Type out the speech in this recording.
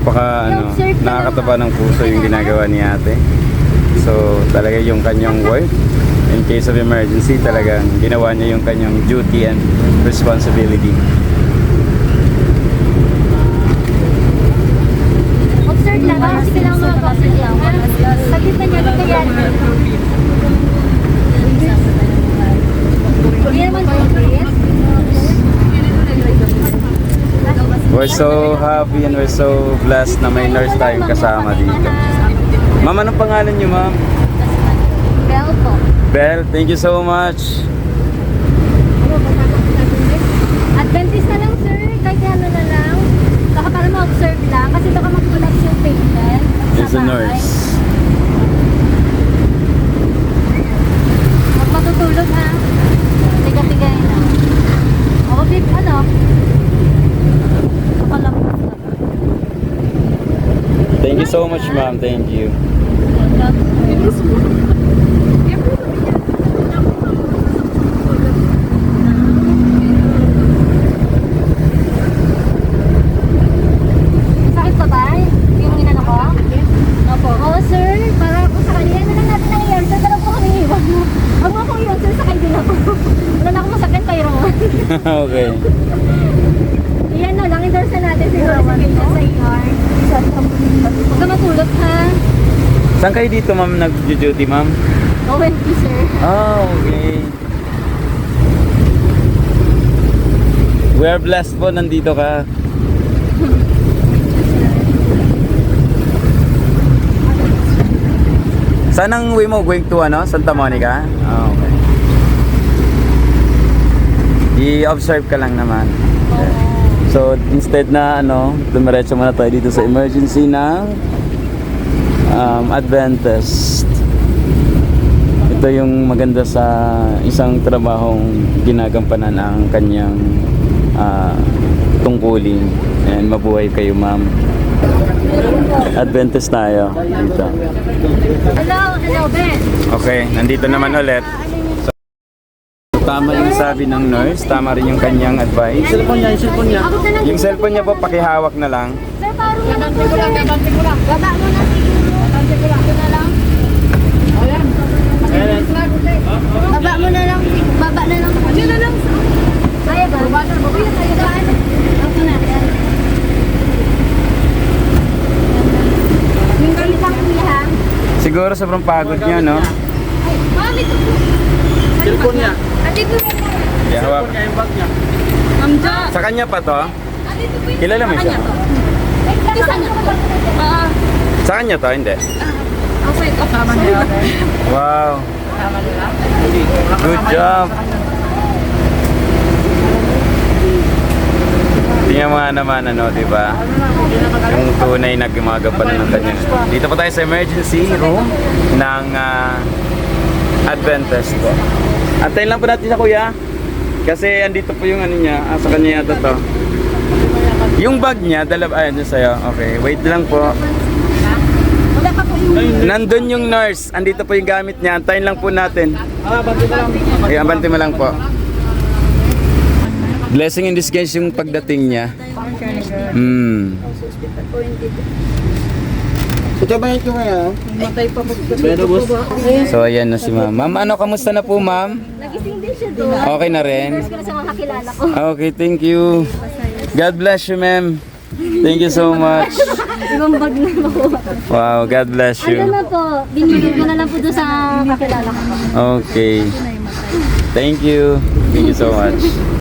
napaka ano, nakakataba ng puso yung ginagawa ni ate. So, talaga yung kanyang work. In case of emergency, talagang ginawa niya yung kanyang duty and responsibility. Observe lang, kasi kailangan mo observe lang. Saglit na niya, dito yan. Hindi naman obvious. We're so happy and we're so blessed na may nurse tayong kasama dito. Ma'am, anong pangalan niyo, ma'am? Bell po. Belle, thank you so much. Adventist na lang sir, kahit ano na lang. Baka para ma-observe lang, kasi baka mag-collapse yung patient. She's a nurse. Huwag matutulog ha. Tiga-tigay na. O, big ano? Nakalapos na. Thank you so much, ma'am. Thank you. Sakit pa ba? Yung inano ko? Opo. Oo, sir. Para ako sa kanila. Ano lang natin ang iyan, sir? Pero po kami iwan mo. Huwag mo akong iwan, sir. Sakay din ako. Wala na akong kayo okay. Iyan no, lang endorse na natin siguro sa kanya sa ER. Huwag ka matulog ha. Saan kayo dito, ma'am, nag-duty, ma'am? ONP, sir. Ah, okay. We are blessed po, nandito ka. Saan ang way mo? Going to ano? Santa Monica? Ah, okay. I-observe ka lang naman. So, instead na ano, dumiretso muna tayo dito sa emergency ng um, Adventist. Ito yung maganda sa isang trabahong ginagampanan ang kanyang ah, tungkulin. And mabuhay kayo, ma'am. Adventist tayo dito. Hello, hello, Ben. Okay, nandito naman ulit. Tama yung sabi ng nurse, tama rin yung kanyang advice. Cellphone niya, yung cellphone niya. Lang. Yung cellphone niya po, pakihawak na lang. Sir, parang na lang po, sir. Baba mo na siguro. Ako na lang. Baba mo na lang. Baba na lang. Diyan na lang. Kaya ba? Baba na. Baba na. Kaya ba? Ako na. Yan. Yung galit lang kuya ha. Siguro sobrang pagod niya, no? Ay, mami ito po. Cellphone niya. Yeah, hawak. Mamja. Sa kanya pa to? Kilala mo siya? Kisa niya po. Ah. Sa kanya to, hindi. Outside of tama niya. Wow. Good job. Tingnan mo nga naman ano, di ba? Yung tunay na gumagapan ng kanya. Dito po tayo sa emergency room ng ah, Adventist po. Antayin lang po natin siya kuya. Kasi andito po yung ano niya, ah, sa kanya yata to. Yung bag niya, dala, ay, dyan sa'yo. Okay, wait lang po. Wala pa po yung... Nandun yung nurse, andito po yung gamit niya. Antayin lang po natin. Ah, banti ko lang. Okay, mo lang po. Blessing in disguise yung pagdating niya. Hmm. Ito ba ito kaya? Matay pa po. Pero boss. So ayan na si ma'am. Ma'am, ano, kamusta na po ma'am? Nagising din siya doon. Okay na rin? Mas ko na sa mga kakilala ko. Okay, thank you. God bless you, ma'am. Thank you so much. Ibang bag na nakuha. Wow, God bless Ano you. na po, binigyan ko na lang po doon sa kakilala ko. Okay. Thank you. Thank you so much.